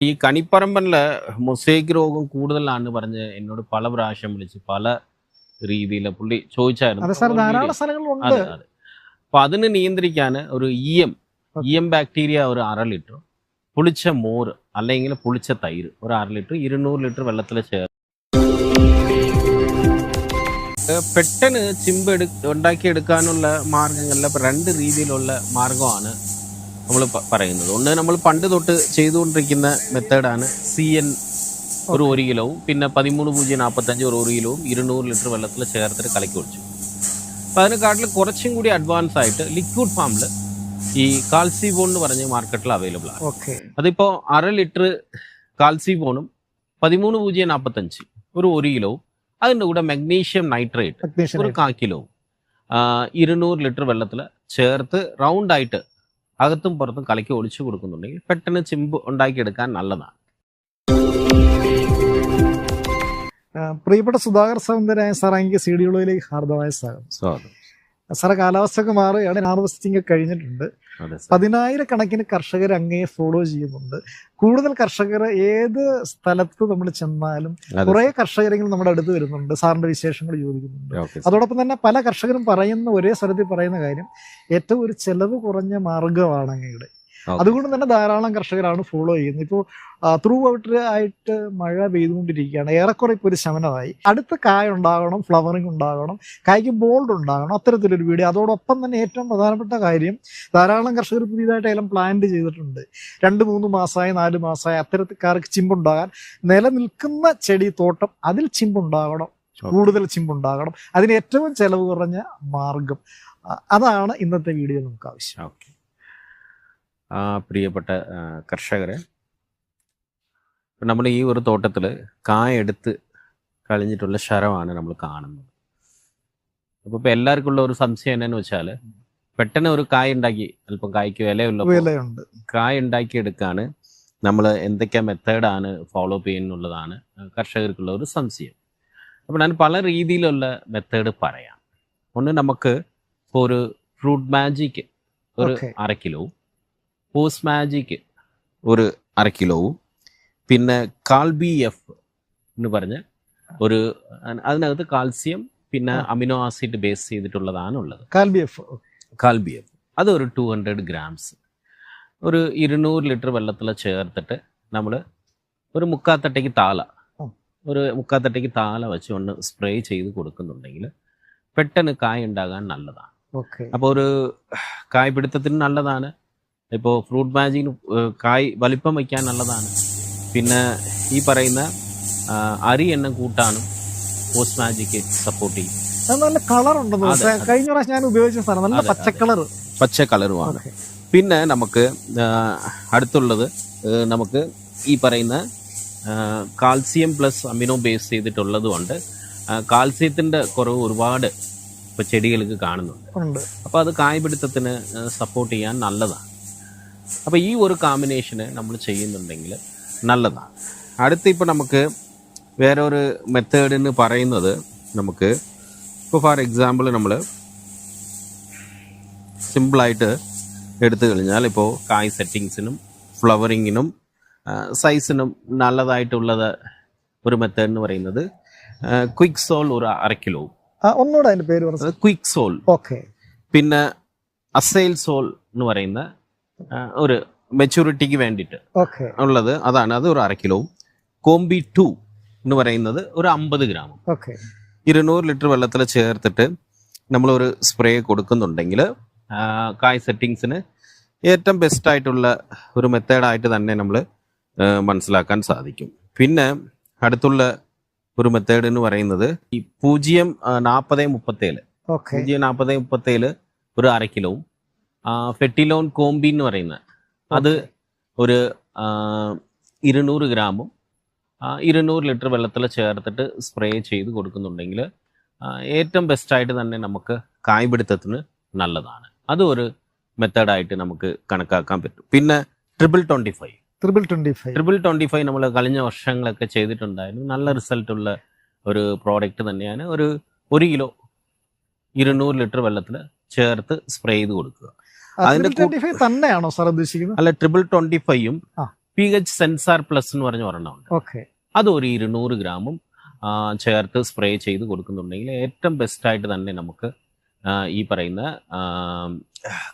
ഈ കണിപ്പറമ്പനിൽ മൊസൈക്ക് രോഗം കൂടുതലാണ് പറഞ്ഞ് എന്നോട് പല പ്രാവശ്യം വിളിച്ച് പല രീതിയിൽ പുള്ളി ചോദിച്ചായിരുന്നു. അതെ സാർ അപ്പോൾ ധാരാളം വീഡിയോ- സ്ഥലങ്ങളുണ്ട് അതെ അതെ. അപ്പൊ അതിന് നിയന്ത്രിക്കാൻ ഒരു E M E M bacteria ഒരു അര ലിറ്റർ പുളിച്ച മോര് അല്ലെങ്കിൽ പുളിച്ച തൈര് ഒരു അര ലിറ്റർ ഇരുന്നൂറ് ലിറ്റർ വെള്ളത്തിൽ ചേർത്ത് ഏഹ് പെട്ടെന്ന് ചിമ്പ് എടു ഉണ്ടാക്കിയെടുക്കാനുള്ള മാർഗങ്ങളിൽ ഇപ്പൊ രണ്ട് രീതിയിലുള്ള മാർഗമാണ് നമ്മൾ പറയുന്നത്. ഒന്ന് നമ്മൾ പണ്ട് തൊട്ട് ചെയ്തുകൊണ്ടിരിക്കുന്ന മെത്തേഡാണ് സി എൻ ഒരു ഒരു കിലോവും പിന്നെ പതിമൂന്ന് പൂജ്യം നാൽപ്പത്തഞ്ച് ഒരു ഒരു കിലോവും ഇരുന്നൂറ് ലിറ്റർ വെള്ളത്തിൽ ചേർത്തിട്ട് കലക്കി ഒഴിച്ചു. അപ്പം അതിനെക്കാട്ടിൽ കുറച്ചും കൂടി അഡ്വാൻസ് ആയിട്ട് ലിക്വിഡ് ഫാമിൽ ഈ കാൽസിബോൺ എന്ന് പറഞ്ഞ് മാർക്കറ്റിൽ അവൈലബിൾ ആണ്. ഓക്കെ അതിപ്പോൾ അര ലിറ്റർ കാൽസിബോണും പതിമൂന്ന് പൂജ്യം നാൽപ്പത്തഞ്ച് ഒരു ഒരു കിലോവും അതിന്റെ കൂടെ മഗ്നീഷ്യം നൈട്രേറ്റ് ഒരു കാ കിലോവും ഇരുന്നൂറ് ലിറ്റർ വെള്ളത്തിൽ ചേർത്ത് റൗണ്ട് ആയിട്ട് അകത്തും പുറത്തും കളിക്ക് ഒളിച്ചു കൊടുക്കുന്നുണ്ടെങ്കിൽ പെട്ടെന്ന് ചിമ്പ് ഉണ്ടാക്കിയെടുക്കാൻ നല്ലതാണ്. പ്രിയപ്പെട്ട സുധാകർ സൗന്ദര്യ സാർ എനിക്ക് സി ഡി ഉള്ളിലേക്ക് ഹാർദമായ സ്വാഗതം. സ്വാഗതം. സാറേ കാലാവസ്ഥയൊക്കെ മാറുകയാണ് ഹാർവസ്റ്റിംഗ് കഴിഞ്ഞിട്ടുണ്ട്. പതിനായിരക്കണക്കിന് കർഷകർ അങ്ങേ ഫോളോ ചെയ്യുന്നുണ്ട്. കൂടുതൽ കർഷകർ ഏത് സ്ഥലത്ത് നമ്മൾ ചെന്നാലും കുറെ കർഷകരെങ്കിലും നമ്മുടെ അടുത്ത് വരുന്നുണ്ട്. സാറിന്റെ വിശേഷങ്ങൾ ചോദിക്കുന്നുണ്ട്. അതോടൊപ്പം തന്നെ പല കർഷകരും പറയുന്ന ഒരേ സ്ഥലത്തിൽ പറയുന്ന കാര്യം ഏറ്റവും ഒരു ചെലവ് കുറഞ്ഞ മാർഗമാണ് അങ്ങയുടെ. അതുകൊണ്ട് തന്നെ ധാരാളം കർഷകരാണ് ഫോളോ ചെയ്യുന്നത്. ഇപ്പോൾ ത്രൂ ഔട്ട് ആയിട്ട് മഴ പെയ്തുകൊണ്ടിരിക്കുകയാണ്. ഏറെക്കുറെ ഇപ്പോൾ ഒരു ശമനമായി. അടുത്ത കായ ഉണ്ടാകണം ഫ്ലവറിംഗ് ഉണ്ടാകണം കായ്ക്ക് ബോൾഡ് ഉണ്ടാകണം അത്തരത്തിലൊരു വീഡിയോ അതോടൊപ്പം തന്നെ ഏറ്റവും പ്രധാനപ്പെട്ട കാര്യം ധാരാളം കർഷകർ പുതിയതായിട്ട് ഏലം പ്ലാന്റ് ചെയ്തിട്ടുണ്ട്. രണ്ട് മൂന്ന് മാസമായി നാല് മാസമായി അത്തരക്കാർക്ക് ചിമ്പുണ്ടാകാൻ നിലനിൽക്കുന്ന ചെടി തോട്ടം അതിൽ ചിമ്പുണ്ടാകണം. കൂടുതൽ ചിമ്പുണ്ടാകണം. അതിന് ഏറ്റവും ചെലവ് കുറഞ്ഞ മാർഗം. അതാണ് ഇന്നത്തെ വീഡിയോ നമുക്ക് ആവശ്യം. ആ പ്രിയപ്പെട്ട കർഷകരെ. നമ്മൾ ഈ ഒരു തോട്ടത്തിൽ കായെടുത്ത് കളിഞ്ഞിട്ടുള്ള കളഞ്ഞിട്ടുള്ള ശരമാണ് നമ്മൾ കാണുന്നത്. അപ്പോൾ ഇപ്പോൾ എല്ലാവർക്കും ഉള്ള ഒരു സംശയം എന്നാന്ന് വെച്ചാൽ പെട്ടെന്ന് ഒരു കായ ഉണ്ടാക്കി അല്പം കായ്ക്ക് വിലയുള്ള കായ ഉണ്ടാക്കിയെടുക്കാണ് നമ്മൾ എന്തൊക്കെ മെത്തേഡാണ് ഫോളോ ചെയ്യുന്നുള്ളതാണ് കർഷകർക്കുള്ള ഒരു സംശയം. അപ്പോൾ ഞാൻ പല രീതിയിലുള്ള മെത്തേഡ് പറയാം. ഒന്ന് നമുക്ക് ഇപ്പോൾ ഒരു ഫ്രൂട്ട് മാജിക്ക് ഒരു. അര കിലോവും പോസ്റ്റ് മാജിക്ക് ഒരു അര കിലോവും പിന്നെ കാൽബി എഫ് എന്ന് പറഞ്ഞ ഒരു അതിനകത്ത് കാൽസ്യം പിന്നെ. അമിനോ ആസിഡ് ബേസ് ചെയ്തിട്ടുള്ളതാണ് ഉള്ളത് കാൽബി എഫ് കാൽബി എഫ് അത് ഒരു ടു ഹൺഡ്രഡ് ഗ്രാംസ് ഒരു ഇരുന്നൂറ് ലിറ്റർ വെള്ളത്തിൽ ചേർത്തിട്ട് നമ്മൾ ഒരു മുക്കാത്തട്ടയ്ക്ക് താല. ഒരു മുക്കാത്തട്ടയ്ക്ക് താല വെച്ച് ഒന്ന് സ്പ്രേ ചെയ്ത് കൊടുക്കുന്നുണ്ടെങ്കിൽ പെട്ടെന്ന് കായ ഉണ്ടാകാൻ നല്ലതാണ്. അപ്പോൾ ഒരു കായ് പിടുത്തത്തിന് നല്ലതാണ്. ഇപ്പോൾ ഫ്രൂട്ട് മാജിക്കിന് കായ് വലിപ്പം വയ്ക്കാൻ നല്ലതാണ്. പിന്നെ ഈ പറയുന്ന അരി എണ്ണം കൂട്ടാനും പോസ്റ്റ് മാജിക്ക് സപ്പോർട്ട് ചെയ്യും. നല്ല കളർ ഉണ്ടെന്ന്. കഴിഞ്ഞ പ്രാവശ്യം ഞാൻ ഉപയോഗിച്ച സാധനം. നല്ല പച്ച കളർ പച്ച കളറുമാണ് പിന്നെ നമുക്ക് അടുത്തുള്ളത് നമുക്ക് ഈ പറയുന്ന കാൽസ്യം പ്ലസ് അമിനോ ബേസ് ചെയ്തിട്ടുള്ളതുകൊണ്ട് കാൽസ്യത്തിന്റെ കുറവ് ഒരുപാട് ഇപ്പോൾ ചെടികൾക്ക് കാണുന്നുണ്ട്. അപ്പോൾ അത് കായ്പിടുത്തത്തിന് സപ്പോർട്ട് ചെയ്യാൻ നല്ലതാണ്. അപ്പോൾ ഈ ഒരു കോമ്പിനേഷന് നമ്മൾ ചെയ്യുന്നുണ്ടെങ്കിൽ നല്ലതാണ്. അടുത്ത് ഇപ്പോൾ നമുക്ക് വേറെ ഒരു മെത്തേഡ് എന്ന് പറയുന്നത് നമുക്ക് ഇപ്പോൾ ഫോർ എക്സാമ്പിൾ നമ്മൾ സിമ്പിളായിട്ട് എടുത്തു കഴിഞ്ഞാൽ ഇപ്പോൾ കായ് സെറ്റിങ്സിനും ഫ്ലവറിങ്ങിനും സൈസിനും നല്ലതായിട്ടുള്ളത് ഒരു മെത്തേഡ് എന്ന് പറയുന്നത് ക്വിക്ക് സോൾ ഒരു അര കിലോ ഒന്നുകൂടെ അതിന്റെ പേര് ക്വിക്ക് സോൾ ഓക്കെ പിന്നെ അസൈൽ സോൾ എന്ന് പറയുന്ന ഒരു മെച്യൂരിറ്റിക്ക് വേണ്ടിയിട്ട് ഓക്കെ. ഉള്ളത്. അതാണ്. അത് ഒരു അര കിലോവും കോമ്പി ടു എന്ന് പറയുന്നത് ഒരു അമ്പത് ഗ്രാം. ഓക്കെ. ഇരുന്നൂറ് ലിറ്റർ വെള്ളത്തിൽ ചേർത്തിട്ട് നമ്മളൊരു സ്പ്രേ കൊടുക്കുന്നുണ്ടെങ്കിൽ കായ് സെറ്റിങ്സിന് ഏറ്റവും ബെസ്റ്റ് ആയിട്ടുള്ള ഒരു മെത്തേഡായിട്ട് തന്നെ നമ്മൾ മനസ്സിലാക്കാൻ സാധിക്കും. പിന്നെ അടുത്തുള്ള ഒരു മെത്തേഡ് എന്ന് പറയുന്നത് ഈ പൂജ്യം നാൽപ്പത് മുപ്പത്തേഴ്. പൂജ്യം നാൽപ്പത് മുപ്പത്തേഴ് ഒരു അര കിലോവും ഫെട്ടിലോൺ കോമ്പി എന്ന് പറയുന്ന അത് ഒരു ഇരുന്നൂറ് ഗ്രാമും ഇരുന്നൂറ് ലിറ്റർ വെള്ളത്തിൽ ചേർത്തിട്ട് സ്പ്രേ ചെയ്ത് കൊടുക്കുന്നുണ്ടെങ്കിൽ ഏറ്റവും ബെസ്റ്റായിട്ട് തന്നെ നമുക്ക് കായ്പിടുത്തത്തിന് നല്ലതാണ്. അതും ഒരു മെത്തേഡായിട്ട് നമുക്ക് കണക്കാക്കാൻ പറ്റും. പിന്നെ triple twenty five triple twenty five triple twenty five നമ്മൾ കഴിഞ്ഞ വർഷങ്ങളൊക്കെ ചെയ്തിട്ടുണ്ടായിരുന്നു. നല്ല റിസൾട്ട് ഉള്ള ഒരു പ്രോഡക്റ്റ് തന്നെയാണ്. ഒരു ഒരു കിലോ ഇരുന്നൂറ് ലിറ്റർ വെള്ളത്തിൽ ചേർത്ത് സ്പ്രേ ചെയ്ത് കൊടുക്കുക. അതിന്റെ തന്നെയാണോ സാർ ഉദ്ദേശിക്കുന്നത്? അല്ല ട്രിപ്പിൾ ട്വന്റി ഫൈവും. പി എച്ച് സെൻസാർ പ്ലസ് എന്ന് പറഞ്ഞ ഒരെണ്ണമുണ്ട് ഓക്കെ. അത് ഒരു ഇരുന്നൂറ് ഗ്രാമും ചേർത്ത് സ്പ്രേ ചെയ്ത് കൊടുക്കുന്നുണ്ടെങ്കിൽ ഏറ്റവും ബെസ്റ്റ് ആയിട്ട് തന്നെ നമുക്ക് ഈ പറയുന്ന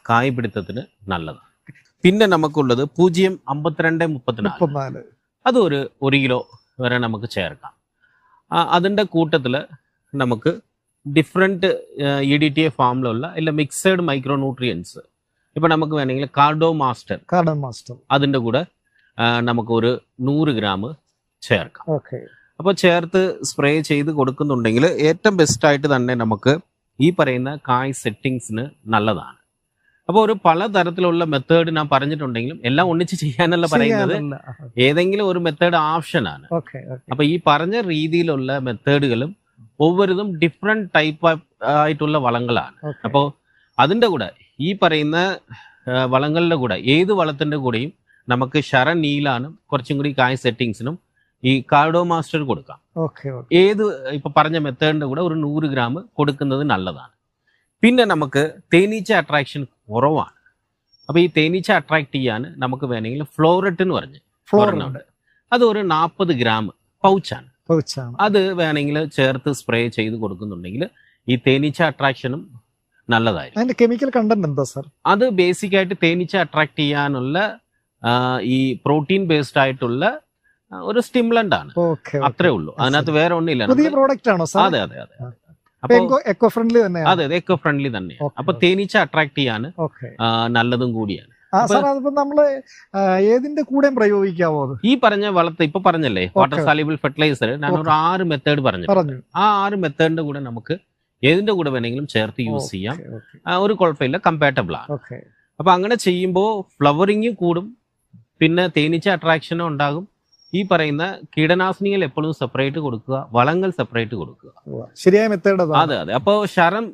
കായ്പിടുത്തത്തിന് നല്ലതാണ് പിന്നെ നമുക്കുള്ളത് പൂജ്യം അമ്പത്തിരണ്ട് മുപ്പത്തിനാല്. അത് ഒരു ഒരു കിലോ വരെ നമുക്ക് ചേർക്കാം. അതിന്റെ കൂട്ടത്തിൽ നമുക്ക് different E D T A ഫാമിലുള്ള ഇല്ല മിക്സഡ് മൈക്രോ ന്യൂട്രിയൻസ് ഇപ്പം നമുക്ക് വേണമെങ്കിൽ കാർഡോ മാസ്റ്റർ കാർഡോ മാസ്റ്റർ. അതിന്റെ കൂടെ നമുക്ക് ഒരു നൂറ് ഗ്രാം ചേർക്കാം. ഓക്കെ. അപ്പോൾ ചേർത്ത് സ്പ്രേ ചെയ്ത് കൊടുക്കുന്നുണ്ടെങ്കിൽ ഏറ്റവും ബെസ്റ്റ് ആയിട്ട് തന്നെ നമുക്ക് ഈ പറയുന്ന കായ് സെറ്റിങ്സിന് നല്ലതാണ്. അപ്പോൾ ഒരു പലതരത്തിലുള്ള മെത്തേഡ് ഞാൻ പറഞ്ഞിട്ടുണ്ടെങ്കിലും എല്ലാം ഒന്നിച്ച് ചെയ്യാനല്ല പറയുന്നത്. ഏതെങ്കിലും ഒരു മെത്തേഡ് ഓപ്ഷനാണ് അപ്പൊ ഈ പറഞ്ഞ രീതിയിലുള്ള മെത്തേഡുകളും ഒവ്വൊരുതും ഡിഫറെന്റ് ടൈപ്പ് ആയിട്ടുള്ള വളങ്ങളാണ്. അപ്പോ അപ്പോൾ അതിന്റെ കൂടെ ഈ പറയുന്ന വളങ്ങളുടെ കൂടെ ഏത് വളത്തിന്റെ കൂടെയും നമുക്ക് ശര നീലാനും കുറച്ചും കൂടി കായ് സെറ്റിങ്സിനും ഈ കാർഡോ മാസ്റ്റർ കൊടുക്കാം. ഏത് ഇപ്പൊ പറഞ്ഞ മെത്തേഡിന്റെ കൂടെ ഒരു നൂറ് ഗ്രാം കൊടുക്കുന്നത് നല്ലതാണ്. പിന്നെ നമുക്ക് തേനീച്ച അട്രാക്ഷൻ കുറവാണ്. അപ്പൊ ഈ തേനീച്ച അട്രാക്ട് ചെയ്യാൻ നമുക്ക് വേണമെങ്കിൽ ഫ്ലോററ്റ് എന്ന് പറഞ്ഞ് ഫ്ലോറിനുണ്ട് അത് ഒരു നാൽപ്പത് ഗ്രാം പൗച്ചാണ്. അത് വേണമെങ്കിൽ ചേർത്ത് സ്പ്രേ ചെയ്ത് കൊടുക്കുന്നുണ്ടെങ്കിൽ ഈ തേനീച്ച അട്രാക്ഷനും നല്ലതായിരിക്കും. അതിന്റെ കെമിക്കൽ കണ്ടന്റ് എന്താ സാർ അത് ബേസിക് ആയിട്ട് തേനീച്ച അട്രാക്ട് ചെയ്യാനുള്ള ഈ പ്രോട്ടീൻ ബേസ്ഡ് ആയിട്ടുള്ള ഒരു സ്റ്റിമുലന്റ് ആണ്. അത്രേ ഉള്ളൂ. അതിനകത്ത് വേറെ ഒന്നുമില്ല. പുതിയ പ്രോഡക്റ്റ് ആണോ സാർ അതെ അതെ അതെ. എക്കോ ഫ്രണ്ട്ലി തന്നെ അതെ അതെ എക്കോ ഫ്രണ്ട്ലി തന്നെയാണ് അപ്പൊ തേനീച്ച അട്രാക്ട് ചെയ്യാൻ നല്ലതും കൂടിയാണ്. നമ്മൾ ഏതിന്റെ കൂടെയും പ്രയോഗിക്കാവോ ഈ പറഞ്ഞ വളർത്ത് ഇപ്പൊ പറഞ്ഞല്ലേ വാട്ടർ. സാലിബിൾ ഫെർട്ടിലൈസർ ഞാൻ ഒരു ആറ് മെത്തേഡ് പറഞ്ഞു. ആ ആറ് മെത്തേഡിന്റെ കൂടെ നമുക്ക് ഏതിന്റെ കൂടെ വേണമെങ്കിലും ചേർത്ത് യൂസ് ചെയ്യാം. ഒരു കുഴപ്പമില്ല കമ്പാറ്റബിൾ ആണ്. അപ്പൊ അങ്ങനെ ചെയ്യുമ്പോൾ ഫ്ലവറിങ് കൂടും പിന്നെ തേനീച്ച അട്രാക്ഷനും ഉണ്ടാകും. ഈ പറയുന്ന കീടനാശിനികൾ എപ്പോഴും സെപ്പറേറ്റ് കൊടുക്കുക വളങ്ങൾ സെപ്പറേറ്റ് കൊടുക്കുക. ശരിയായ മെത്തേഡ് അതെ അതെ. അപ്പോൾ ശരം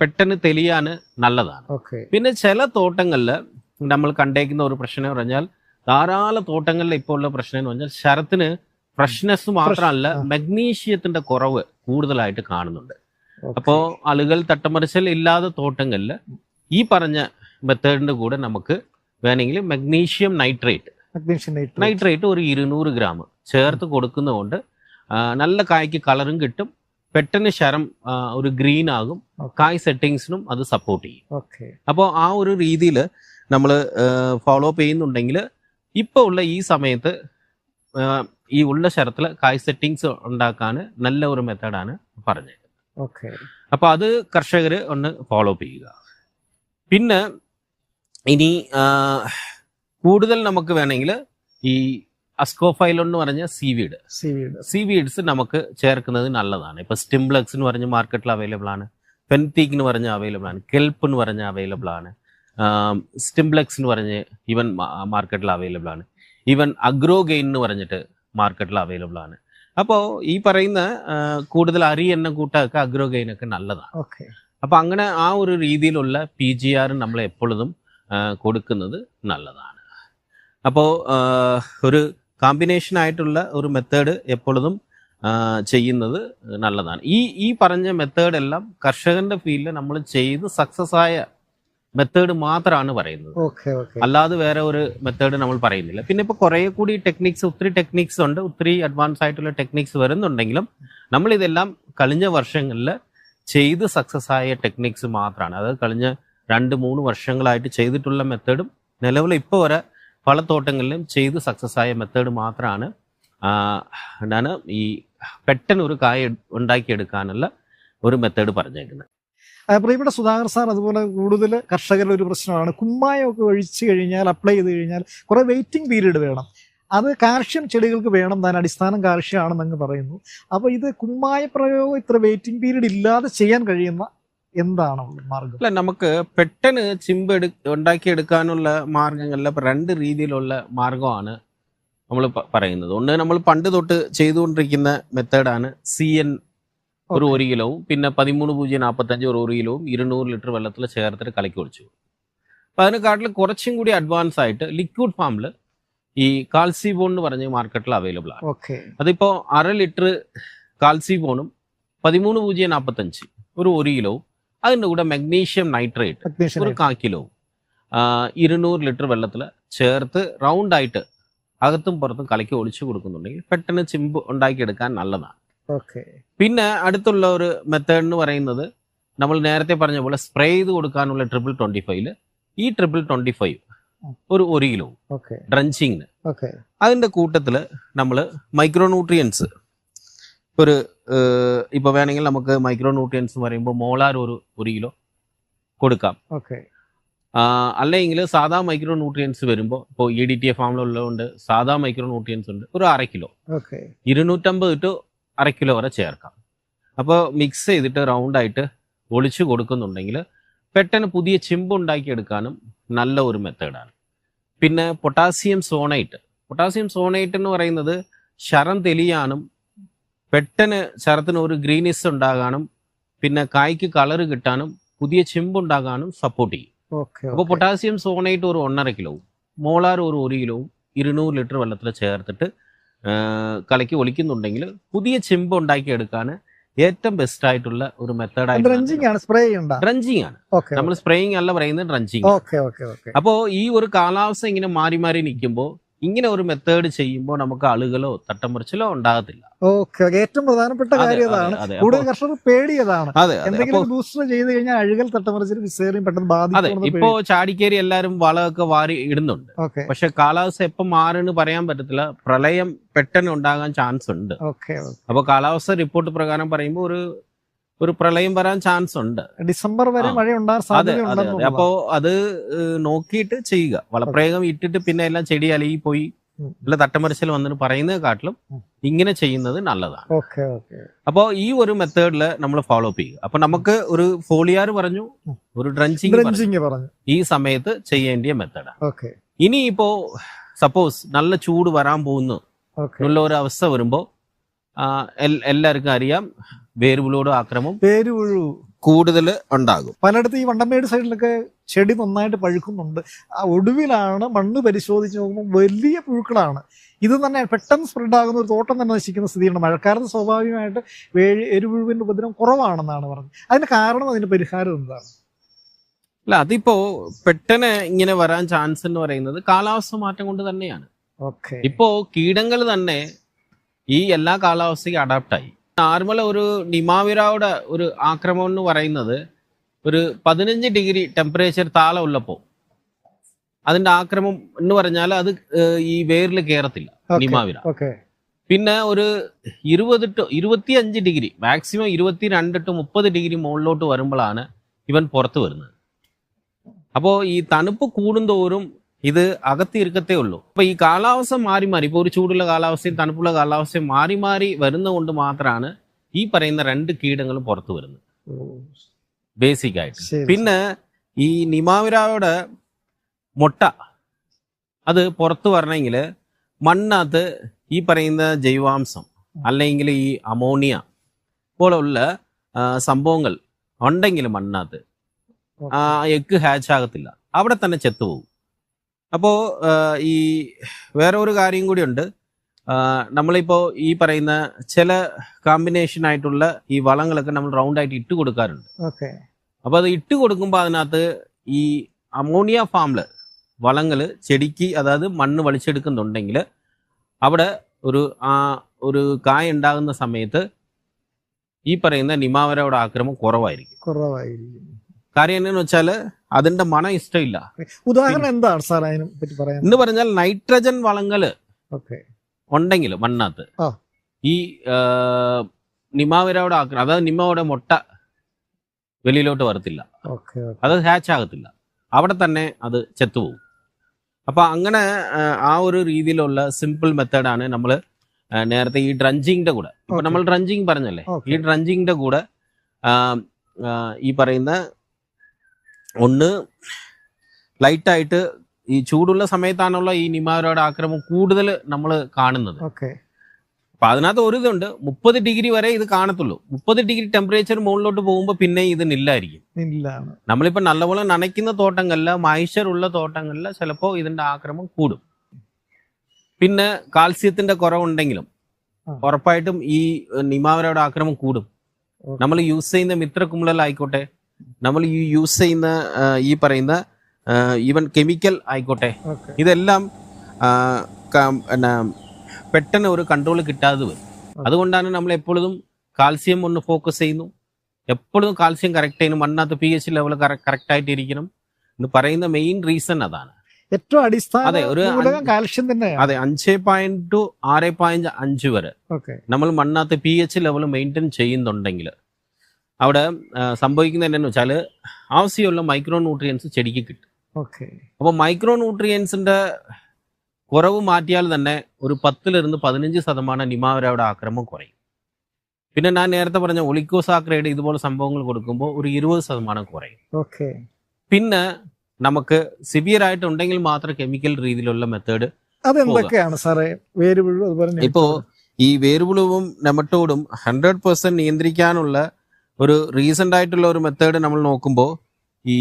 പെട്ടെന്ന് തെളിയാന് നല്ലതാണ്. പിന്നെ ചില തോട്ടങ്ങളിൽ നമ്മൾ കണ്ടേക്കുന്ന ഒരു പ്രശ്നം എന്ന് പറഞ്ഞാൽ ധാരാളം തോട്ടങ്ങളിൽ ഇപ്പോൾ ഉള്ള പ്രശ്നം എന്ന് പറഞ്ഞാൽ ശരത്തിന് ഫ്രഷ്നെസ് മാത്രമല്ല. മഗ്നീഷ്യത്തിന്റെ കുറവ് കൂടുതലായിട്ട് കാണുന്നുണ്ട്. അപ്പോൾ ആളുകൾ തട്ടമറിച്ചൽ ഇല്ലാതെ തോട്ടങ്ങളിൽ ഈ പറഞ്ഞ മെത്തേഡിന്റെ കൂടെ നമുക്ക് വേണമെങ്കിൽ മഗ്നീഷ്യം നൈട്രേറ്റ്. Magnesium nitrate. ഒരു ഇരുന്നൂറ് ഗ്രാം ചേർത്ത് കൊടുക്കുന്നതുകൊണ്ട് നല്ല കായ്ക്ക് കളറും കിട്ടും. പെട്ടെന്ന് ശരം ഒരു ഗ്രീൻ ആകും. കായ് സെറ്റിങ്സിനും അത് സപ്പോർട്ട് ചെയ്യും. ഓക്കെ. അപ്പോൾ ആ ഒരു രീതിയിൽ നമ്മൾ ഫോളോ അപ്പ് ചെയ്യുന്നുണ്ടെങ്കിൽ ഇപ്പോൾ ഉള്ള ഈ സമയത്ത് ഈ ഉള്ള ശരത്തിൽ കായ് സെറ്റിങ്സ് ഉണ്ടാക്കാൻ നല്ല ഒരു മെത്തേഡാണ് പറഞ്ഞത്. ഓക്കെ. അപ്പോൾ അത് കർഷകർ ഒന്ന് ഫോളോ അപ്പ് ചെയ്യുക. പിന്നെ ഇനി കൂടുതൽ നമുക്ക് വേണമെങ്കിൽ ഈ അസ്കോഫൈൽ എന്ന് പറഞ്ഞ സീവീഡ് സീവീഡ് സീവീഡ്സ് നമുക്ക് ചേർക്കുന്നത് നല്ലതാണ്. ഇപ്പൊ സ്റ്റിംബ്ലക്സ് എന്ന് പറഞ്ഞ മാർക്കറ്റിൽ അവൈലബിൾ ആണ്. ഫെൻതീക്ക് എന്ന് പറഞ്ഞ അവൈലബിൾ ആണ്. കെൽപ്പ് എന്ന് പറഞ്ഞ അവൈലബിൾ ആണ്. സ്റ്റിംബ്ലക്സ് എന്ന് പറഞ്ഞ് ഈവൻ മാർക്കറ്റിൽ അവൈലബിൾ ആണ്. ഈവൻ അഗ്രോഗെയിൻ എന്ന് പറഞ്ഞിട്ട് മാർക്കറ്റിൽ അവൈലബിൾ ആണ്. അപ്പോൾ ഈ പറയുന്ന കൂടുതൽ അരി എണ്ണ കൂട്ടമൊക്കെ അഗ്രോഗെയിൻ ഒക്കെ നല്ലതാണ് ഓക്കെ. അപ്പൊ അങ്ങനെ ആ ഒരു രീതിയിലുള്ള പി ജി ആർ നമ്മൾ എപ്പോഴും കൊടുക്കുന്നത് നല്ലതാണ്. അപ്പോ ഒരു കോമ്പിനേഷൻ ആയിട്ടുള്ള ഒരു മെത്തേഡ് എപ്പോഴും ചെയ്യുന്നത് നല്ലതാണ്. ഈ ഈ പറഞ്ഞ മെത്തേഡ് എല്ലാം കർഷകന്റെ ഫീൽഡിൽ നമ്മൾ ചെയ്ത് സക്സസ് ആയ മെത്തേഡ് മാത്രമാണ് പറയുന്നത്. അല്ലാതെ വേറെ ഒരു മെത്തേഡ് നമ്മൾ പറയുന്നില്ല. പിന്നെ ഇപ്പോൾ കുറേ കൂടി ടെക്നിക്സ് ഒത്തിരി ടെക്നിക്സ് ഉണ്ട്. ഒത്തിരി അഡ്വാൻസ് ആയിട്ടുള്ള ടെക്നിക്സ് വരുന്നുണ്ടെങ്കിലും നമ്മൾ ഇതെല്ലാം കഴിഞ്ഞ വർഷങ്ങളിൽ ചെയ്ത് സക്സസ് ആയ ടെക്നിക്സ് മാത്രമാണ് അതായത് കഴിഞ്ഞ രണ്ട് മൂന്ന് വർഷങ്ങളായിട്ട് ചെയ്തിട്ടുള്ള മെത്തേഡും നിലവിൽ ഇപ്പോൾ വരെ പല തോട്ടങ്ങളിലും ചെയ്ത് സക്സസ് ആയ മെത്തേഡ് മാത്രമാണ് ഞാൻ ഈ പെട്ടെന്ന് ഒരു കായ ഉണ്ടാക്കിയെടുക്കാനുള്ള ഒരു മെത്തേഡ് പറഞ്ഞേക്കുന്നത്. പ്രിയപ്പെട്ട സുധാകർ സാർ അതുപോലെ കൂടുതൽ കർഷകരുടെ ഒരു പ്രശ്നമാണ്. കുമ്മായമൊക്കെ ഒഴിച്ചു കഴിഞ്ഞാൽ അപ്ലൈ ചെയ്ത് കഴിഞ്ഞാൽ കുറേ വെയിറ്റിംഗ് പീരീഡ് വേണം. അത് കാൽഷ്യം ചെടികൾക്ക് വേണം താൻ അടിസ്ഥാനം കാൽഷ്യമാണെന്നങ്ങ് പറയുന്നു. അപ്പോൾ ഇത് കുമ്മായ പ്രയോഗം ഇത്ര വെയിറ്റിംഗ് പീരീഡ് ഇല്ലാതെ ചെയ്യാൻ കഴിയുന്ന എന്താണ് മാർഗം? അല്ല നമുക്ക് പെട്ടെന്ന് ചിമ്പ് എടു ഉണ്ടാക്കിയെടുക്കാനുള്ള മാർഗങ്ങളിൽ രണ്ട് രീതിയിലുള്ള മാർഗമാണ് നമ്മൾ പറയുന്നത്. ഒന്ന് നമ്മൾ പണ്ട് തൊട്ട് ചെയ്തുകൊണ്ടിരിക്കുന്ന മെത്തേഡാണ് സി എൻ ഒരു ഒരു കിലോവും പിന്നെ പതിമൂന്ന് പൂജ്യം നാൽപ്പത്തഞ്ച് ഒരു ഒരു കിലോവും ഇരുന്നൂറ് ലിറ്റർ വെള്ളത്തിൽ ചേർത്തിട്ട് കലക്കി ഒഴിച്ചു അപ്പം അതിനെക്കാട്ടിൽ കുറച്ചും കൂടി അഡ്വാൻസ് ആയിട്ട് ലിക്വിഡ് ഫാമിൽ ഈ കാൽസിബോൺ എന്ന് പറഞ്ഞ മാർക്കറ്റിൽ അവൈലബിൾ ആണ്. ഓക്കെ അതിപ്പോൾ അര ലിറ്റർ കാൽസിബോണും പതിമൂന്ന് പൂജ്യം നാൽപ്പത്തഞ്ച് ഒരു ഒരു കിലോവും അതിന്റെ കൂടെ മഗ്നീഷ്യം നൈട്രേറ്റ് ഒരു കാ കിലോവും ഇരുന്നൂറ് ലിറ്റർ വെള്ളത്തിൽ ചേർത്ത് റൗണ്ട് ആയിട്ട് അകത്തും പുറത്തും കലക്കി ഒളിച്ചു കൊടുക്കുന്നുണ്ടെങ്കിൽ പെട്ടെന്ന് ചിമ്പ് ഉണ്ടാക്കിയെടുക്കാൻ നല്ലതാണ്. പിന്നെ അടുത്തുള്ള ഒരു മെത്തേഡ് എന്ന് പറയുന്നത് നമ്മൾ നേരത്തെ പറഞ്ഞ പോലെ സ്പ്രേ ചെയ്ത് കൊടുക്കാനുള്ള ട്രിപ്പിൾ ട്വന്റി ഫൈവിൽ ഈ ട്രിപ്പിൾ ട്വന്റി ഫൈവ് ഒരു ഒരു കിലോ ഡ്രഞ്ചിങ്ങിന് അതിന്റെ കൂട്ടത്തിൽ നമ്മൾ മൈക്രോ ന്യൂട്രിയൻസ് ഒരു ഇപ്പൊ വേണമെങ്കിൽ നമുക്ക് മൈക്രോന്യൂട്രിയൻസ് എന്ന് പറയുമ്പോൾ മോളാർ ഒരു ഒരു കിലോ കൊടുക്കാം. ഓക്കെ. അല്ലെങ്കിൽ സാധാ മൈക്രോ ന്യൂട്രിയൻസ് വരുമ്പോൾ ഇപ്പോൾ ഇ ഡി ടി എഫ് ഫാമിലുള്ളതുകൊണ്ട് സാധാ മൈക്രോ ന്യൂട്രിയൻസ് ഉണ്ട് ഒരു അര കിലോ ഇരുന്നൂറ്റമ്പത് ടു അര കിലോ വരെ ചേർക്കാം. അപ്പോൾ മിക്സ് ചെയ്തിട്ട് റൗണ്ടായിട്ട് ഒളിച്ചു കൊടുക്കുന്നുണ്ടെങ്കിൽ പെട്ടെന്ന് പുതിയ ചിമ്പ് ഉണ്ടാക്കിയെടുക്കാനും നല്ല ഒരു മെത്തേഡാണ് പിന്നെ പൊട്ടാസ്യം സോണൈറ്റ് പൊട്ടാസ്യം സോണൈറ്റ് എന്ന് പറയുന്നത് ശരം തെളിയാനും പെട്ടെന്ന് ശരത്തിന് ഒരു ഗ്രീനിസ് ഉണ്ടാകാനും പിന്നെ കായ്ക്ക് കളർ കിട്ടാനും പുതിയ ചിമ്പ് ഉണ്ടാകാനും സപ്പോർട്ട് ചെയ്യും. അപ്പോൾ പൊട്ടാസ്യം സോണൈറ്റ് ഒരു ഒന്നര കിലോവും മോളാർ ഒരു ഒരു കിലോവും ഇരുന്നൂറ് ലിറ്റർ വെള്ളത്തിൽ ചേർത്തിട്ട് ആ, കലക്കി ഒളിക്കുന്നുണ്ടെങ്കിൽ പുതിയ ചിമ്പ് ഉണ്ടാക്കിയെടുക്കാൻ ഏറ്റവും ബെസ്റ്റ് ആയിട്ടുള്ള ഒരു മെത്തേഡായിട്ട് ഡ്രഞ്ചിങ് ആണ് സ്പ്രേ ഡ്രഞ്ചിങ് ആണ്. നമ്മൾ സ്പ്രേയിങ് അല്ല പറയുന്നത് ഡ്രഞ്ചിങ് അപ്പോൾ ഈ ഒരു കാലാവസ്ഥ ഇങ്ങനെ മാറി മാറി നിൽക്കുമ്പോൾ ഇങ്ങനെ ഒരു മെത്തേഡ് ചെയ്യുമ്പോൾ നമുക്ക് ആളുകളോ തട്ടമുറിച്ചിലോ ഉണ്ടാകത്തില്ല. ഓക്കെ ഏറ്റവും പ്രധാനപ്പെട്ട കാര്യം അതാണ്. അതെ. കൂടുതൽ കർഷകർ പേടിയതാണ്. എന്തെങ്കിലും ബൂസ്റ്റർ ചെയ്ത് കഴിഞ്ഞാൽ അഴുകൽ തട്ടമറിച്ചിട്ട് വിസേറിയും പെട്ടെന്ന് ബാധിക്കും ഇപ്പോ ചാടിക്കേരി എല്ലാരും വളമൊക്കെ വാരി ഇടുന്നുണ്ട്. പക്ഷെ കാലാവസ്ഥ എപ്പം മാറുന്നു പറയാൻ പറ്റത്തില്ല. പ്രളയം പെട്ടെന്ന് ഉണ്ടാകാൻ ചാൻസ് ഉണ്ട്. അപ്പൊ കാലാവസ്ഥ റിപ്പോർട്ട് പ്രകാരം പറയുമ്പോൾ ഒരു ഒരു പ്രളയം വരാൻ ചാൻസ് ഉണ്ട്. ഡിസംബർ വരെ. മഴ ഉണ്ടാകാൻ. അപ്പോ അത് നോക്കിയിട്ട് ചെയ്യുക. വളപ്രയോഗം ഇട്ടിട്ട് പിന്നെ എല്ലാം ചെടി അലയി പോയി. അല്ല തട്ടമറിച്ചൽ വന്നിട്ട് പറയുന്നത് കാട്ടിലും ഇങ്ങനെ ചെയ്യുന്നത് നല്ലതാണ്. അപ്പോ അപ്പോൾ ഈ ഒരു മെത്തേഡിൽ നമ്മൾ ഫോളോ അപ്പ് ചെയ്യുക. അപ്പൊ നമുക്ക് ഒരു ഫോളിയാർ പറഞ്ഞു ഒരു ഡ്രഞ്ചിങ് പറഞ്ഞു. ഈ സമയത്ത് ചെയ്യേണ്ടിയ മെത്തേഡാണ് ഇനി ഇപ്പോ സപ്പോസ് നല്ല ചൂട് വരാൻ പോകുന്നു. നല്ല എന്നുള്ള ഒരു അവസ്ഥ വരുമ്പോൾ എല്ലാവർക്കും അറിയാം. വേരുപുലോട് ആക്രമം വേരുപുഴു. പുഴു കൂടുതൽ ഉണ്ടാകും. പലയിടത്തും ഈ വണ്ടമേട് സൈഡിലൊക്കെ ചെടി നന്നായിട്ട് പഴുക്കുന്നുണ്ട്. ആ ഒടുവിലാണ് മണ്ണ് പരിശോധിച്ച് നോക്കുമ്പോൾ വലിയ പുഴുക്കളാണ് ഇത് തന്നെ പെട്ടെന്ന് സ്പ്രെഡ് ആകുന്ന ഒരു തോട്ടം തന്നെ നശിക്കുന്ന സ്ഥിതിയുണ്ട്. മഴക്കാലത്ത് സ്വാഭാവികമായിട്ട് വേഴി എരിപുഴുവിന്റെ ഉപദ്രവം കുറവാണെന്നാണ് പറഞ്ഞത്. അതിന് കാരണം അതിന്റെ പരിഹാരം എന്താണ്? അല്ല അതിപ്പോ പെട്ടെന്ന് ഇങ്ങനെ വരാൻ ചാൻസ് എന്ന് പറയുന്നത് കാലാവസ്ഥ മാറ്റം കൊണ്ട് തന്നെയാണ്. ഓക്കെ. ഇപ്പോ കീടങ്ങൾ തന്നെ ഈ എല്ലാ കാലാവസ്ഥയ്ക്കും അഡാപ്റ്റായി നോർമൽ ഒരു നിമാവിറയുടെ ഒരു ആക്രമണം എന്ന് പറയുന്നത് ഒരു പതിനഞ്ച് ഡിഗ്രി ടെമ്പറേച്ചർ താളം ഉള്ളപ്പോൾ അതിന്റെ ആക്രമം എന്ന് പറഞ്ഞാൽ അത് ഈ വേരിൽ കയറത്തില്ല നിമാവിര ഓക്കെ. പിന്നെ ഒരു ഇരുപത് ടു ഇരുപത്തിയഞ്ച് ഡിഗ്രി മാക്സിമം ഇരുപത്തിരണ്ട് ടു മുപ്പത് ഡിഗ്രി മുകളിലോട്ട് വരുമ്പോഴാണ് ഇവൻ പുറത്ത് വരുന്നത്. അപ്പോൾ ഈ തണുപ്പ് കൂടുന്തോറും ഇത് അകത്ത് ഇരിക്കത്തേ ഉള്ളൂ. അപ്പൊ ഈ കാലാവസ്ഥ മാറി മാറി ഇപ്പോൾ ഒരു ചൂടുള്ള കാലാവസ്ഥയും തണുപ്പുള്ള കാലാവസ്ഥയും മാറി മാറി വരുന്നതുകൊണ്ട് മാത്രമാണ് ഈ പറയുന്ന രണ്ട് കീടങ്ങളും പുറത്തു വരുന്നത്. ബേസിക് ആയിട്ട്. പിന്നെ ഈ നിമാവിരാവയുടെ മുട്ട അത് പുറത്തു വരണമെങ്കിൽ മണ്ണകത്ത് ഈ പറയുന്ന ജൈവാംശം അല്ലെങ്കിൽ ഈ അമോണിയ പോലുള്ള സംഭവങ്ങൾ ഉണ്ടെങ്കിൽ മണ്ണകത്ത് ഓക്കെ. ആ എഗ് ഹാച്ച് ആകത്തില്ല. അവിടെ തന്നെ ചെത്തുപോകും. അപ്പോൾ ഈ വേറെ ഒരു കാര്യം കൂടിയുണ്ട്. നമ്മളിപ്പോൾ ഈ പറയുന്ന ചില കോമ്പിനേഷൻ ആയിട്ടുള്ള ഈ വളങ്ങളൊക്കെ നമ്മൾ റൗണ്ട് ആയിട്ട് ഇട്ട് കൊടുക്കാറുണ്ട്. ഓക്കെ. അപ്പോൾ അത് ഇട്ട് കൊടുക്കുമ്പോൾ അതിനകത്ത് ഈ അമോണിയ ഫാമിൽ വളങ്ങൾ ചെടിക്ക് അതായത് മണ്ണ് വലിച്ചെടുക്കുന്നുണ്ടെങ്കിൽ അവിടെ ഒരു ആ ഒരു കായ ഉണ്ടാകുന്ന സമയത്ത് ഈ പറയുന്ന നിമാവരയുടെ ആക്രമം കുറവായിരിക്കും. കുറവായിരിക്കും. കാര്യം എന്താണെന്ന് വെച്ചാൽ അതിന്റെ മണം ഇഷ്ടമില്ല. ഉദാഹരണം എന്താണ് സാർ അതിനെ പറ്റി പറയാൻ? എന്ന് പറഞ്ഞാൽ നൈട്രജൻ വളങ്ങൾ ഓക്കെ. ഉണ്ടെങ്കിൽ മണ്ണാത്ത്. ഈ നിമാവരയുടെ ആക്രമം അതായത് നിമ്മയുടെ മുട്ട വെളിയിലോട്ട് വരത്തില്ല. അത് ഹാച്ച് ആകത്തില്ല. അവിടെ തന്നെ അത് ചെത്തുപോകും. അപ്പൊ അങ്ങനെ ആ, ഒരു രീതിയിലുള്ള സിമ്പിൾ മെത്തേഡാണ് നമ്മൾ നേരത്തെ ഈ ഡ്രഞ്ചിങ്ങിന്റെ കൂടെ. ഇപ്പൊ നമ്മൾ ഡ്രഞ്ചിങ് പറഞ്ഞല്ലേ. ഈ ഡ്രഞ്ചിങ്ങിന്റെ കൂടെ ഈ പറയുന്ന ഒന്ന് ലൈറ്റായിട്ട് ഈ ചൂടുള്ള സമയത്താണുള്ള ഈ നിമാവരോട് ആക്രമം കൂടുതൽ നമ്മൾ കാണുന്നത്. ഓക്കെ. അപ്പൊ അതിനകത്ത് ഒരു ഇതുണ്ട് മുപ്പത് ഡിഗ്രി വരെ ഇത് കാണത്തുള്ളൂ. മുപ്പത് ഡിഗ്രി ടെമ്പറേച്ചർ മുകളിലോട്ട് പോകുമ്പോൾ പിന്നെ ഇത് നില്ലായിരിക്കും. ഇല്ലാണ് നമ്മളിപ്പോ നല്ലപോലെ നനയ്ക്കുന്ന തോട്ടങ്ങളിൽ മൈഷർ ഉള്ള തോട്ടങ്ങളിൽ ചിലപ്പോൾ ഇതിന്റെ ആക്രമം കൂടും. പിന്നെ കാൽസ്യത്തിന്റെ കുറവുണ്ടെങ്കിലും ഉറപ്പായിട്ടും ഈ നിമാവരയുടെ ആക്രമം കൂടും. നമ്മൾ യൂസ് ചെയ്യുന്ന മിത്രക്കുമ്പളൽ ആയിക്കോട്ടെ നമ്മൾ ഈ യൂസ് ചെയ്യുന്ന ഈ പറയുന്ന ഈവൻ കെമിക്കൽ ആയിക്കോട്ടെ. ഇതെല്ലാം പിന്നെ പെട്ടെന്ന് ഒരു കൺട്രോൾ കിട്ടാതെ വരും. അതുകൊണ്ടാണ് നമ്മൾ എപ്പോഴും കാൽസ്യം ഒന്ന് ഫോക്കസ് ചെയ്യുന്നു. എപ്പോഴും കാൽസ്യം കറക്റ്റ് ചെയ്യുന്നു. മണ്ണാത്ത പി എച്ച് ലെവൽ കറക്റ്റ് ആയിട്ട് ഇരിക്കണം എന്ന് പറയുന്ന മെയിൻ റീസൺ അതാണ്. ഏറ്റവും അടിസ്ഥാന അതെ, ഒരു കാൽസ്യം കാൽഷ്യം തന്നെയാണ്. അതെ അഞ്ച് പോയിന്റ് ടു ആറ് പോയിന്റ് അഞ്ച് വരെ നമ്മൾ മണ്ണാത്ത പി എച്ച് ലെവൽ മെയിന്റെയിൻ ചെയ്യുന്നുണ്ടെങ്കിൽ അവിടെ സംഭവിക്കുന്നത് എന്താണെന്ന് വെച്ചാൽ ആവശ്യമുള്ള മൈക്രോ ന്യൂട്രിയൻസ് ചെടിക്ക് കിട്ടും. ഓക്കെ. അപ്പോൾ മൈക്രോ ന്യൂട്രിയൻസിന്റെ കുറവ് മാറ്റിയാൽ തന്നെ ഒരു പത്തിലിരുന്ന് പതിനഞ്ച് ശതമാനം നിമാവരയുടെ ആക്രമം കുറയും. പിന്നെ ഞാൻ നേരത്തെ പറഞ്ഞ ഒളിക്കോസാക്രൈഡ് ഇതുപോലെ സംഭവങ്ങൾ കൊടുക്കുമ്പോൾ ഒരു ഇരുപത് ശതമാനം കുറയും. ഓക്കെ. പിന്നെ നമുക്ക് സിവിയർ ആയിട്ടുണ്ടെങ്കിൽ മാത്രം കെമിക്കൽ രീതിയിലുള്ള മെത്തേഡ് അതെന്തൊക്കെയാണ് സാറേ? വേരുപുഴു ഇപ്പോ ഈ വേരുപുഴുവും നെമറ്റോഡും ഹൺഡ്രഡ് പെർസെന്റ് നിയന്ത്രിക്കാനുള്ള ഒരു റീസെന്റ് ആയിട്ടുള്ള ഒരു മെത്തേഡ് നമ്മൾ നോക്കുമ്പോൾ ഈ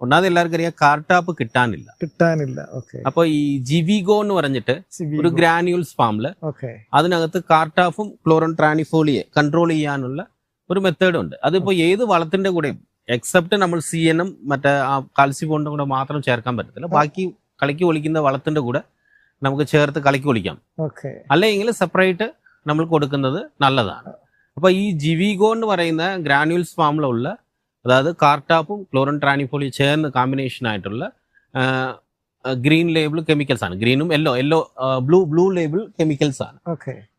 ഒന്നാമത് എല്ലാവർക്കും അറിയാം കാർട്ടാപ്പ് കിട്ടാനില്ല. കിട്ടാനില്ല. അപ്പൊ ഈ ജിവിഗോ എന്ന് പറഞ്ഞിട്ട് ഒരു ഗ്രാനുവൽസ് ഫാമിൽ അതിനകത്ത് കാർട്ടാഫും ക്ലോറൻ ട്രാനിഫോളിയെ കൺട്രോൾ ചെയ്യാനുള്ള ഒരു മെത്തേഡ് ഉണ്ട്. അതിപ്പോ ഏത് വളത്തിന്റെ കൂടെയും എക്സെപ്റ്റ് നമ്മൾ സി എനും മറ്റേ ആ കാൽസ്യബോണ്ടും കൂടെ മാത്രം ചേർക്കാൻ പറ്റത്തില്ല. ബാക്കി കളിക്ക് ഒളിക്കുന്ന വളത്തിന്റെ കൂടെ നമുക്ക് ചേർത്ത് കളിക്ക് ഒളിക്കാം. അല്ലെങ്കിൽ സെപ്പറേറ്റ് നമ്മൾ കൊടുക്കുന്നത് നല്ലതാണ്. അപ്പൊ ഈ ജിവിഗോ എന്ന് പറയുന്ന ഗ്രാനുവൽസ് ഫാമിലുള്ള അതായത് കാർട്ടാപ്പും ക്ലോറിൻ ട്രാനിഫോളി ചേർന്ന് കോമ്പിനേഷൻ ആയിട്ടുള്ള ഗ്രീൻ ലേബിൾ കെമിക്കൽസ് ആണ്. ഗ്രീനും yellow yellow blue blue label chemicals ആണ്.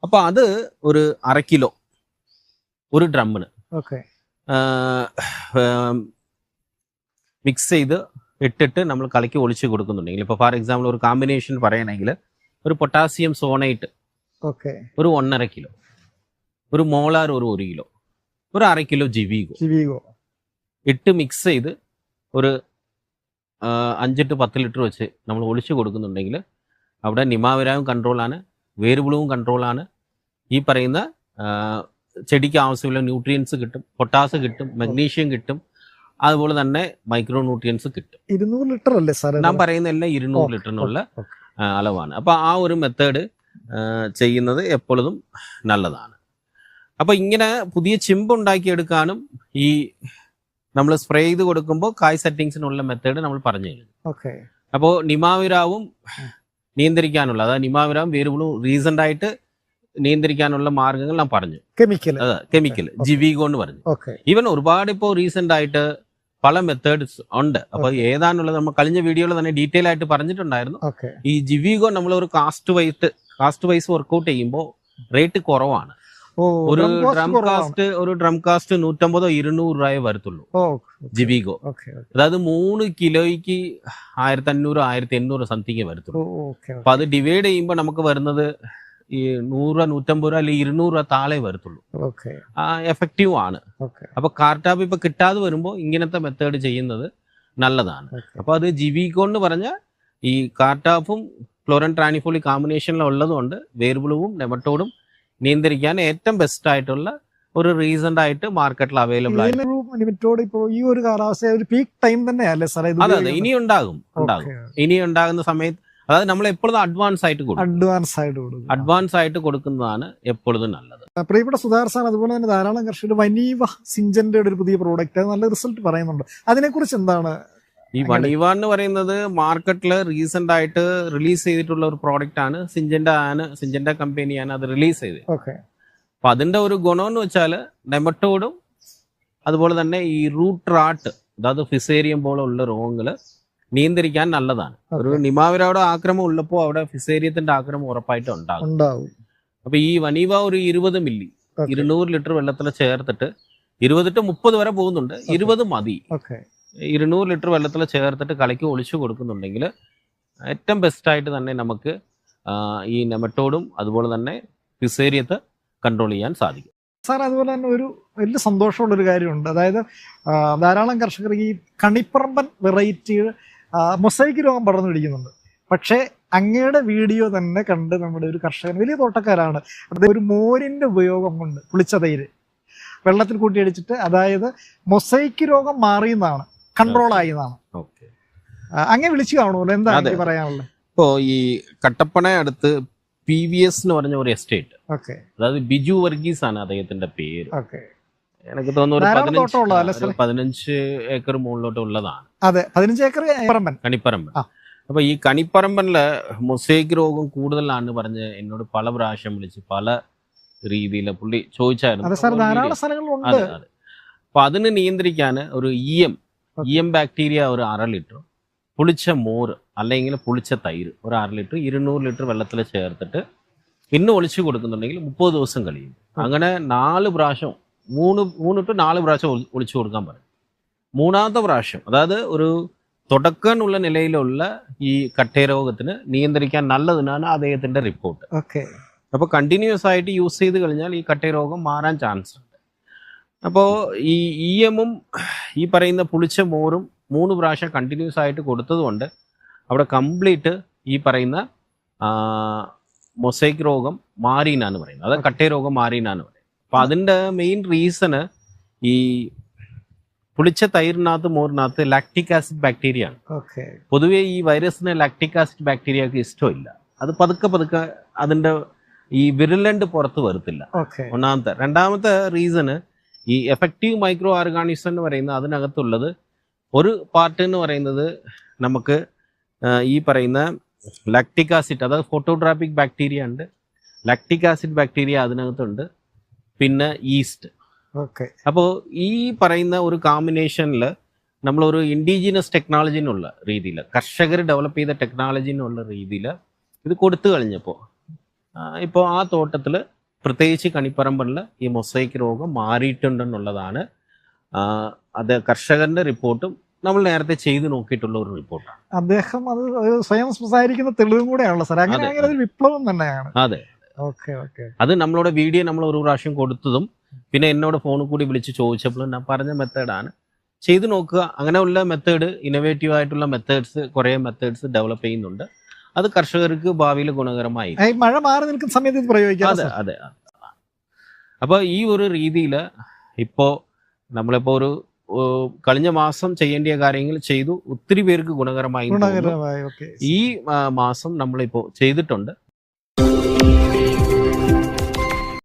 അപ്പൊ അത് ഒരു അര കിലോ ഒരു ഡ്രമ്മിന് മിക്സ് ചെയ്ത് ഇട്ടിട്ട് നമ്മൾ കളിക്ക് ഒളിച്ച് കൊടുക്കുന്നുണ്ടെങ്കിൽ ഇപ്പോൾ ഫോർ എക്സാമ്പിൾ ഒരു കോമ്പിനേഷൻ പറയണമെങ്കിൽ ഒരു പൊട്ടാസ്യം സോണൈറ്റ് ഒരു ഒന്നര കിലോ. ഒരു മോളാർ ഒരു ഒരു കിലോ ഒരു അര കിലോ ജിവീഗോ. ജിവീഗോ. ഇട്ട് മിക്സ് ചെയ്ത് ഒരു ആ, അഞ്ച് ടു പത്ത് ലിറ്റർ വെച്ച് നമ്മൾ ഒളിച്ചു കൊടുക്കുന്നുണ്ടെങ്കിൽ അവിടെ നിമാവിരാവും കൺട്രോളാണ് വേരുപുളവും കൺട്രോളാണ്. ഈ പറയുന്ന ആ, ചെടിക്ക് ആവശ്യമുള്ള ന്യൂട്രിയൻസ് കിട്ടും പൊട്ടാസ് കിട്ടും മഗ്നീഷ്യം കിട്ടും അതുപോലെ തന്നെ മൈക്രോ ന്യൂട്രിയൻസ് കിട്ടും. ഇരുന്നൂറ് ലിറ്റർ അല്ലേ സാർ ഞാൻ പറയുന്ന എല്ലാം ഇരുന്നൂറ് ലിറ്ററിനുള്ള ഓക്കെ. ആ, അളവാണ്. അപ്പോൾ ആ ഒരു മെത്തേഡ് ചെയ്യുന്നത് എപ്പോഴും നല്ലതാണ്. അപ്പോൾ ഇങ്ങനെ പുതിയ ചിമ്പ് ഉണ്ടാക്കിയെടുക്കാനും ഈ നമ്മൾ സ്പ്രേ ചെയ്ത് കൊടുക്കുമ്പോൾ കായ് സെറ്റിങ്സിനുള്ള മെത്തേഡ് നമ്മൾ പറഞ്ഞു കഴിഞ്ഞു ഓക്കെ അപ്പോൾ നിമാവിരാവും നിയന്ത്രിക്കാനുള്ള അതായത് നിമാവിരാവും വേരുകളും റീസെന്റ് ആയിട്ട് നിയന്ത്രിക്കാനുള്ള മാർഗങ്ങൾ ഞാൻ പറഞ്ഞു. കെമിക്കൽ അതെ കെമിക്കൽ. ജിവിഗോ എന്ന് പറഞ്ഞു. ഈവൻ ഒരുപാട് ഇപ്പോൾ റീസെന്റ് ആയിട്ട് പല മെത്തേഡ്സ് ഉണ്ട്. അപ്പൊ ഏതാണുള്ളത് നമ്മൾ കഴിഞ്ഞ വീഡിയോയിൽ തന്നെ ഡീറ്റെയിൽ ആയിട്ട് പറഞ്ഞിട്ടുണ്ടായിരുന്നു. ഈ ജിവിഗോ നമ്മൾ ഒരു cost wise cost wise workout ചെയ്യുമ്പോൾ റേറ്റ് കുറവാണ്. ഒരു ഡ്രം കാസ്റ്റ് ഒരു ഡ്രം കാസ്റ്റ് നൂറ്റമ്പതോ ഇരുന്നൂറ് രൂപയെ വരത്തുള്ളൂ. ജിബിഗോ. അതായത് മൂന്ന് കിലോയ്ക്ക് ആയിരത്തി അഞ്ഞൂറ് ആയിരത്തി എണ്ണൂറ് സംതിങ് വരത്തുള്ളൂ അപ്പൊ അത് ഡിവൈഡ് ചെയ്യുമ്പോൾ നമുക്ക് വരുന്നത് ഈ നൂറ് രൂപ നൂറ്റമ്പത് രൂപ അല്ലെങ്കിൽ ഇരുന്നൂറ് രൂപ താഴെ വരത്തുള്ളൂ. എഫക്റ്റീവ് ആണ്. അപ്പൊ കാർട്ടാപ്പ് ഇപ്പൊ കിട്ടാതെ വരുമ്പോൾ ഇങ്ങനത്തെ മെത്തേഡ് ചെയ്യുന്നത് നല്ലതാണ്. അപ്പൊ അത് ജിബിഗോ എന്ന് പറഞ്ഞ ഈ കാർട്ടാഫും ക്ലോറൻ ട്രാനിഫോളി കോമ്പിനേഷനിലുള്ളതുകൊണ്ട് വേർബിളുവും നെമറ്റോഡും നിയന്ത്രിക്കാൻ ഏറ്റവും ബെസ്റ്റ് ആയിട്ടുള്ള ഒരു റീസൺ ആയിട്ട് മാർക്കറ്റിൽ അവൈലബിൾ ലിമിറ്റോട് ഇപ്പോ ഈ ഒരു കാലാവസ്ഥ ഒരു പീക്ക് ടൈം തന്നെയല്ലേ സാറേ ഇത് അതെ അതെ. ഇനി ഉണ്ടാകും ഉണ്ടാകും. ഇനി ഉണ്ടാകുന്ന സമയത്ത് അതായത് നമ്മൾ എപ്പോഴും അഡ്വാൻസ് ആയിട്ട് കൊടുക്കും. അഡ്വാൻസ് ആയിട്ട് കൊടുക്കും. അഡ്വാൻസ് ആയിട്ട് കൊടുക്കുന്നതാണ് എപ്പോഴും നല്ലത്. പ്രിയപ്പെട്ട സുധാർ സാർ അതുപോലെ തന്നെ ധാരാളം കർഷകർ വനീവ സിഞ്ചന്റെ ഒരു പുതിയ പ്രോഡക്റ്റ് നല്ല റിസൾട്ട് പറയുന്നുണ്ട്. അതിനെക്കുറിച്ച് എന്താണ് ഈ വണീവ എന്ന് പറയുന്നത് മാർക്കറ്റിൽ റീസെന്റ് ആയിട്ട് റിലീസ് ചെയ്തിട്ടുള്ള ഒരു പ്രോഡക്റ്റ് ആണ്. സിഞ്ചന്റെ ആണ് സിഞ്ചന്റെ കമ്പനിയാണ് അത് റിലീസ് ചെയ്തത്. അപ്പൊ അതിന്റെ ഒരു ഗുണം എന്ന് വെച്ചാൽ നെമറ്റോഡും അതുപോലെ തന്നെ ഈ റൂട്ട് റാട്ട് അതായത് ഫിസേരിയം ഉള്ള രോഗങ്ങൾ നിയന്ത്രിക്കാൻ നല്ലതാണ്. ഒരു നിമാവിരയുടെ ആക്രമം ഉള്ളപ്പോൾ അവിടെ ഫിസേരിയത്തിന്റെ ആക്രമം ഉറപ്പായിട്ട് ഉണ്ടാകും. അപ്പൊ ഈ വനീവ ഒരു ഇരുപത് മില്ലി. ഇരുന്നൂറ് ലിറ്റർ വെള്ളത്തിൽ ചേർത്തിട്ട് ഇരുപത് ടു മുപ്പത് വരെ പോകുന്നുണ്ട്. ഇരുപത് മതി. ഇരുന്നൂറ് ലിറ്റർ വെള്ളത്തിൽ ചേർത്തിട്ട് കളിക്ക് ഒളിച്ചു കൊടുക്കുന്നുണ്ടെങ്കിൽ ഏറ്റവും ബെസ്റ്റായിട്ട് തന്നെ നമുക്ക് ഈ നെമറ്റോഡും അതുപോലെ തന്നെ പിസേരിയത്ത് കൺട്രോൾ ചെയ്യാൻ സാധിക്കും. സാർ അതുപോലെ തന്നെ ഒരു വലിയ സന്തോഷമുള്ള ഒരു കാര്യമുണ്ട്. അതായത് ധാരാളം കർഷകർ ഈ കണിപ്പറമ്പൻ വെറൈറ്റി മൊസൈക്ക് രോഗം പടർന്നു പിടിക്കുന്നുണ്ട് പക്ഷേ അങ്ങയുടെ വീഡിയോ തന്നെ കണ്ട് നമ്മുടെ ഒരു കർഷകൻ വലിയ തോട്ടക്കാരാണ്. അത് ഒരു മോരിന്റെ ഉപയോഗം കൊണ്ട് പുളിച്ച തൈര് വെള്ളത്തിൽ കൂട്ടിയടിച്ചിട്ട് അതായത് മൊസൈക്ക് രോഗം മാറിയെന്നാണ്. കൺട്രോൾ ആയതാണ് അങ്ങനെ വിളിച്ചു കാണുമല്ലോ. എന്താ പറയാനുള്ളത് ഇപ്പോ ഈ കട്ടപ്പന അടുത്ത് പി വി എസ് എന്ന് പറഞ്ഞ ഒരു എസ്റ്റേറ്റ് ഓക്കെ. അതായത് ബിജു വർഗീസ് ആണ് അദ്ദേഹത്തിന്റെ പേര്. ഓക്കെ. എനിക്ക് തോന്നുന്നു ഒരു പതിനഞ്ച് ഏക്കർ മുകളിലോട്ട് ഉള്ളതാണ്. അതെ പതിനഞ്ച് ഏക്കർ പറമ്പൻ കണിപ്പറമ്പ് ആ. അപ്പൊ ഈ കണിപ്പറമ്പനിലെ മൊസൈക്ക് രോഗം കൂടുതലാണ് പറഞ്ഞ് എന്നോട് പല പ്രാവശ്യം വിളിച്ച് പല രീതിയിൽ പുള്ളി ചോദിച്ചായിരുന്നു. അപ്പൊ അതിന് നിയന്ത്രിക്കാൻ ഒരു ഇ എം എം ബാക്ടീരിയ ഒരു അര ലിറ്റർ പുളിച്ച മോര് അല്ലെങ്കിൽ പുളിച്ച തൈര് ഒരു അര ലിറ്റർ ഇരുന്നൂറ് ലിറ്റർ വെള്ളത്തിൽ ചേർത്തിട്ട് പിന്നെ ഒളിച്ചു കൊടുക്കുന്നുണ്ടെങ്കിൽ മുപ്പത് ദിവസം കഴിയും. അങ്ങനെ നാല് പ്രാവശ്യം മൂന്ന് മൂന്ന് ടു നാല് പ്രാവശ്യം ഒളി- ഒളിച്ചു കൊടുക്കാൻ പറയും. മൂന്നാമത്തെ പ്രാവശ്യം അതായത് ഒരു തുടക്കാനുള്ള നിലയിലുള്ള ഈ കട്ടയരോഗത്തിന് നിയന്ത്രിക്കാൻ നല്ലതിനാണ് അദ്ദേഹത്തിന്റെ റിപ്പോർട്ട് ഓക്കെ അപ്പോൾ കണ്ടിന്യൂസ് ആയിട്ട് യൂസ് ചെയ്ത് കഴിഞ്ഞാൽ ഈ കട്ടയരോഗം മാറാൻ ചാൻസ് ഉണ്ട്. അപ്പോൾ ഈ ഇ എമ്മും ഈ പറയുന്ന പുളിച്ച മോറും മൂന്ന് പ്രാവശ്യം കണ്ടിന്യൂസ് ആയിട്ട് കൊടുത്തതുകൊണ്ട് അവിടെ കംപ്ലീറ്റ് ഈ പറയുന്ന മൊസൈക്ക് രോഗം മാറിയെന്നാണ് പറയുന്നത്. അത് കട്ടേ രോഗം മാറിയെന്നാണ് പറയുന്നത്. അപ്പം അതിന്റെ മെയിൻ റീസണ് ഈ പുളിച്ച തൈരിനകത്ത് മോറിനകത്ത് ലാക്ടിക് ആസിഡ് ബാക്ടീരിയ ആണ്. പൊതുവെ ഈ വൈറസിന് ലാക്ടിക് ആസിഡ് ബാക്ടീരിയക്ക് ഇഷ്ടമില്ല. അത് പതുക്കെ പതുക്കെ അതിന്റെ ഈ വിരലണ്ട് പുറത്ത് വരത്തില്ല. ഒന്നാമത്തെ. രണ്ടാമത്തെ റീസണ് ഈ എഫക്റ്റീവ് മൈക്രോ ഓർഗാനിസം എന്ന് പറയുന്ന അതിനകത്തുള്ളത് ഒരു പാർട്ട് എന്ന് പറയുന്നത് നമുക്ക് ഈ പറയുന്ന ലാക്റ്റിക് ആസിഡ് അതായത് ഫോട്ടോട്രാപ്പിക് ബാക്ടീരിയ ഉണ്ട്. ലാക്റ്റിക് ആസിഡ് ബാക്ടീരിയ അതിനകത്തുണ്ട്. പിന്നെ ഈസ്റ്റ് ഓക്കെ അപ്പോൾ ഈ പറയുന്ന ഒരു കോമ്പിനേഷനിൽ നമ്മളൊരു ഇൻഡിജിനസ് ടെക്നോളജിനുള്ള രീതിയിൽ കർഷകർ ഡെവലപ്പ് ചെയ്ത ടെക്നോളജിനുള്ള രീതിയിൽ ഇത് കൊടുത്തു കഴിഞ്ഞപ്പോൾ ഇപ്പോൾ ആ തോട്ടത്തിൽ പ്രത്യേകിച്ച് കണിപ്പറമ്പനിൽ ഈ മൊസൈക്ക് രോഗം മാറിയിട്ടുണ്ടെന്നുള്ളതാണ്. അത് കർഷകന്റെ റിപ്പോർട്ടും നമ്മൾ നേരത്തെ ചെയ്തു നോക്കിയിട്ടുള്ള ഒരു റിപ്പോർട്ടാണ്. അദ്ദേഹം അത് സ്വയം സംസാരിക്കുന്ന തെളിവും കൂടെയാണല്ലോ സാർ അങ്ങനെ അങ്ങനെ ഒരു വിപ്ലവം തന്നെയാണ്. അതെ. Okay okay. അത് നമ്മളോട് വീഡിയോ നമ്മൾ ഒരു പ്രാവശ്യം കൊടുത്തതും പിന്നെ എന്നോട് ഫോണിൽ കൂടി വിളിച്ച് ചോദിച്ചപ്പോഴും ഞാൻ പറഞ്ഞ മെത്തേഡാണ് ചെയ്തു നോക്കുക. അങ്ങനെയുള്ള മെത്തേഡ് ഇന്നോവേറ്റീവ് ആയിട്ടുള്ള മെത്തേഡ്സ് കുറേ മെത്തേഡ്സ് ഡെവലപ്പ് ചെയ്യുന്നുണ്ട്. അത് കർഷകർക്ക് ഭാവിയിൽ ഗുണകരമായി. മഴ മാറി നിൽക്കുന്ന സമയത്ത് ഇത് പ്രയോഗിക്കാം. അതെ അതെ അപ്പൊ അപ്പോൾ ഈ ഒരു രീതിയിൽ ഇപ്പോൾ നമ്മളിപ്പോൾ ഒരു കഴിഞ്ഞ മാസം ചെയ്യേണ്ട കാര്യങ്ങൾ ചെയ്തു ഒത്തിരി പേർക്ക് ഗുണകരമായി ഈ മാസം നമ്മളിപ്പോൾ ചെയ്തിട്ടുണ്ട്.